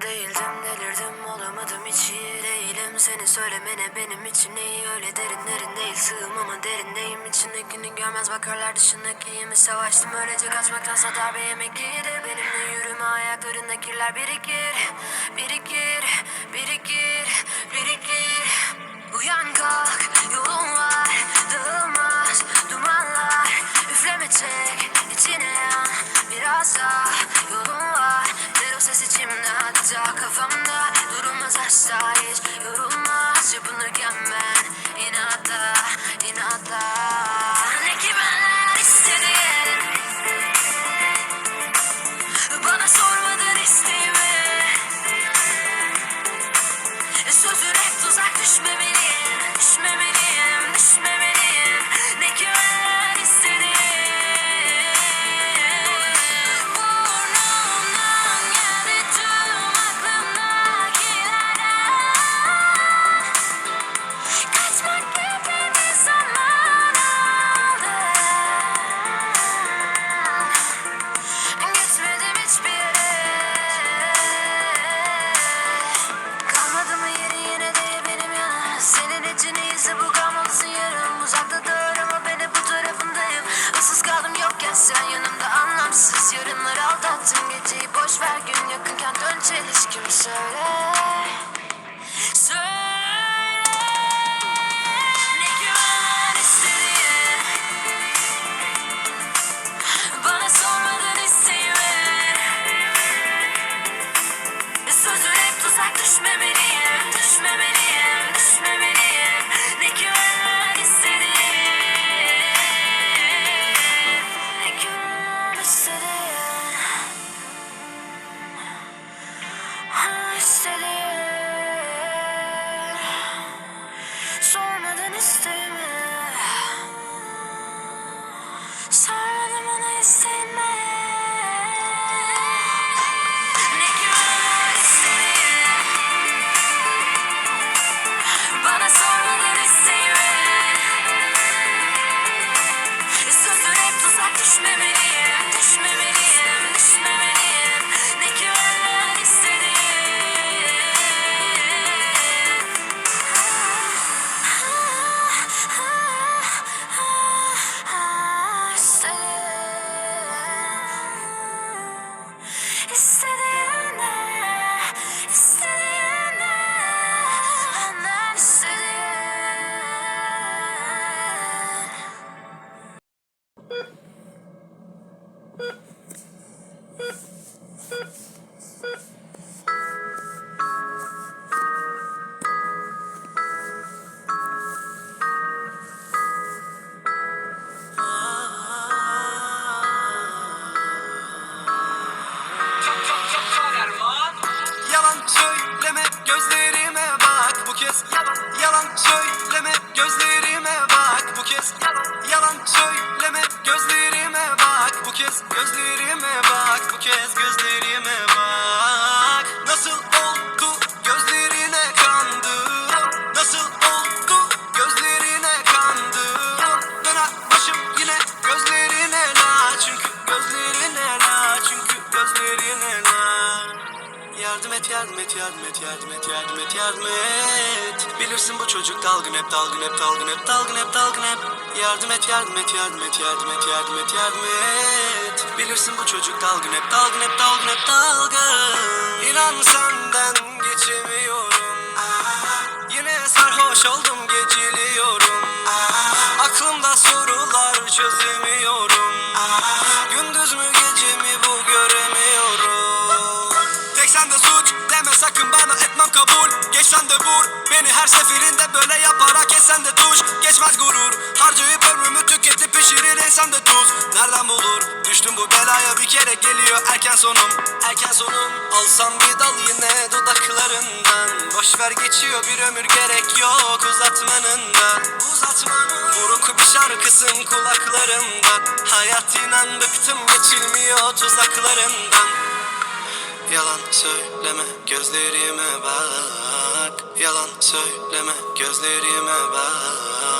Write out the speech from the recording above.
Değildim delirdim olamadım hiç iyi değilim. Seni söylemene benim için iyi öyle derinlerin değil. Sığım ama derindeyim. İçindekini görmez bakarlar dışındaki iyimi Savaştım öylece kaçmaktansa darbe yemek iyidir Benimle yürüme ayaklarında kirler birikir Birikir, birikir, birikir. Uyan kalk yolun var dağılmaz dumanlar Üfleme çek içine yan biraz daha yolun ses içimde hatta kafamda Durulmaz asla hiç yorulmaz Çırpınırken ben inatla Yarınları aldattın geceyi boş ver Gün yakınken dön çelişkim Söyle Ha istediğim Sormadan isteğimi Sormadan bana isteğimi gözlerime bak bu kez Yalan Yalan söyleme. Gözlerime bak bu kez Yalan Yalan söyleme. Gözlerime bak bu kez Gözlerime bak bu kez gözlerime bak Yardım et yardım et yardım et yardım et yardım et yardım et Bilirsin bu çocuk dalgın hep dalgın hep dalgın hep dalgın hep dalgın hep Yardım et yardım et yardım et yardım et yardım et yardım et Bilirsin bu çocuk dalgın hep dalgın hep dalgın hep dalgın İnan senden geçemiyorum Yine sarhoş oldum geceliyorum Aklımda sorular çözemiyorum Tek sende suç deme sakın bana etmem kabul. Geç sen de vur beni her seferinde böyle yaparak esen de tuş Geçmez gurur harcayıp ömrümü tüketip pişirir insan da tuz. Nereden bulur? Düştüm bu belaya bir kere geliyor erken sonum. Erken sonum. Alsam bir dal yine dudaklarından. Boş ver geçiyor bir ömür gerek yok uzatmanın da Uzatmanın. Buruk bir şarkısın kulaklarımda Hayat inan bıktım geçilmiyor tuzaklarından Yalan söyleme gözlerime bak. Yalan söyleme gözlerime bak